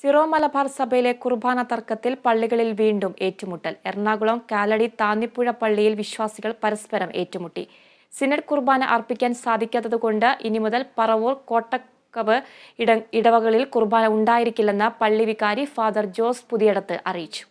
Syro Malabar സഭയിലെ കുർബാന തർക്കത്തിൽ പള്ളികളിൽ വീണ്ടും ഏറ്റുമുട്ടൽ. എറണാകുളം കാലടി താന്നിപ്പുഴ പള്ളിയിൽ വിശ്വാസികൾ പരസ്പരം ഏറ്റുമുട്ടി. സിനഡ് കുർബാന അർപ്പിക്കാൻ സാധിക്കാത്തതുകൊണ്ട് ഇനി മുതൽ പറവൂർ കോട്ടക്കവ് ഇട ഇടവകളിൽ കുർബാന ഉണ്ടായിരിക്കില്ലെന്ന് പള്ളി വികാരി ഫാദർ ജോസ് പുതിയടത്ത് അറിയിച്ചു.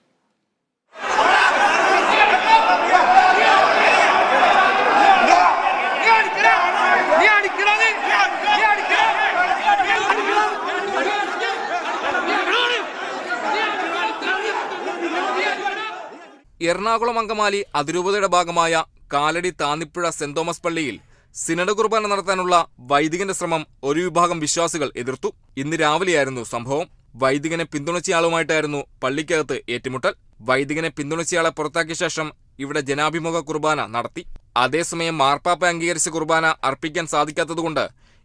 എറണാകുളം അങ്കമാലി അതിരൂപതയുടെ ഭാഗമായ കാലടി താന്നിപ്പുഴ സെന്റ് തോമസ് പള്ളിയിൽ സിനഡ് കുർബാന നടത്താനുള്ള വൈദികന്റെ ശ്രമം ഒരു വിഭാഗം വിശ്വാസികൾ എതിർത്തു. ഇന്ന് രാവിലെയായിരുന്നു സംഭവം. വൈദികനെ പിന്തുണച്ചയാളുമായിട്ടായിരുന്നു പള്ളിക്കകത്ത് ഏറ്റുമുട്ടൽ. വൈദികനെ പിന്തുണച്ചയാളെ പുറത്താക്കിയ ശേഷം ഇവിടെ ജനാഭിമുഖ കുർബാന നടത്തി. അതേസമയം മാർപ്പാപ്പ അംഗീകരിച്ച കുർബാന അർപ്പിക്കാൻ സാധിക്കാത്തതുകൊണ്ട്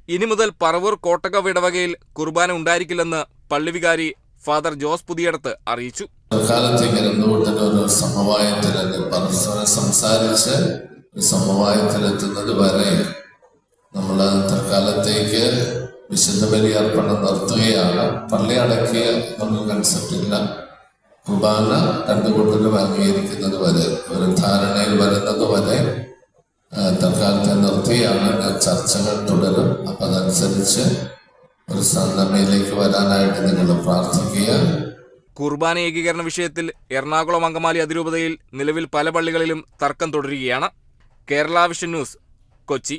ഇനി മുതൽ പറവൂർ കോട്ടക ഇടവകയിൽ കുർബാന ഉണ്ടായിരിക്കില്ലെന്ന് പള്ളിവികാരി ഫാദർ ജോസ് പുതിയടത്ത് അറിയിച്ചു. തൽക്കാലത്തേക്ക് രണ്ടുകൂട്ടരും ഒരു സമവായത്തിൽ പരസ്പരം സംസാരിച്ച് സമവായത്തിലെത്തുന്നത് വരെ നമ്മൾ തൽക്കാലത്തേക്ക് വിശുദ്ധ ബലിയർപ്പണം നിർത്തുകയാണ്. പള്ളി അടക്കിയ നമ്മൾ കൺസെപ്റ്റ് ഇല്ല. കുർബാന രണ്ടു കൂട്ടരും അംഗീകരിക്കുന്നത് വരെ ഒരു ധാരണയിൽ വരുന്നത് വരെ തൽക്കാലത്തെ നിർത്തിയാണ്. ചർച്ചകൾ തുടരും. അപ്പം ഒരു സന്നദ്ധയിലേക്ക് വരാനായിട്ട് നിങ്ങൾ പ്രാർത്ഥിക്കുക. കുർബാന ഏകീകരണ വിഷയത്തിൽ എറണാകുളം അങ്കമാലി അതിരൂപതയിൽ നിലവിൽ പല പള്ളികളിലും തർക്കം തുടരുകയാണ്. Kerala vision news Kochi.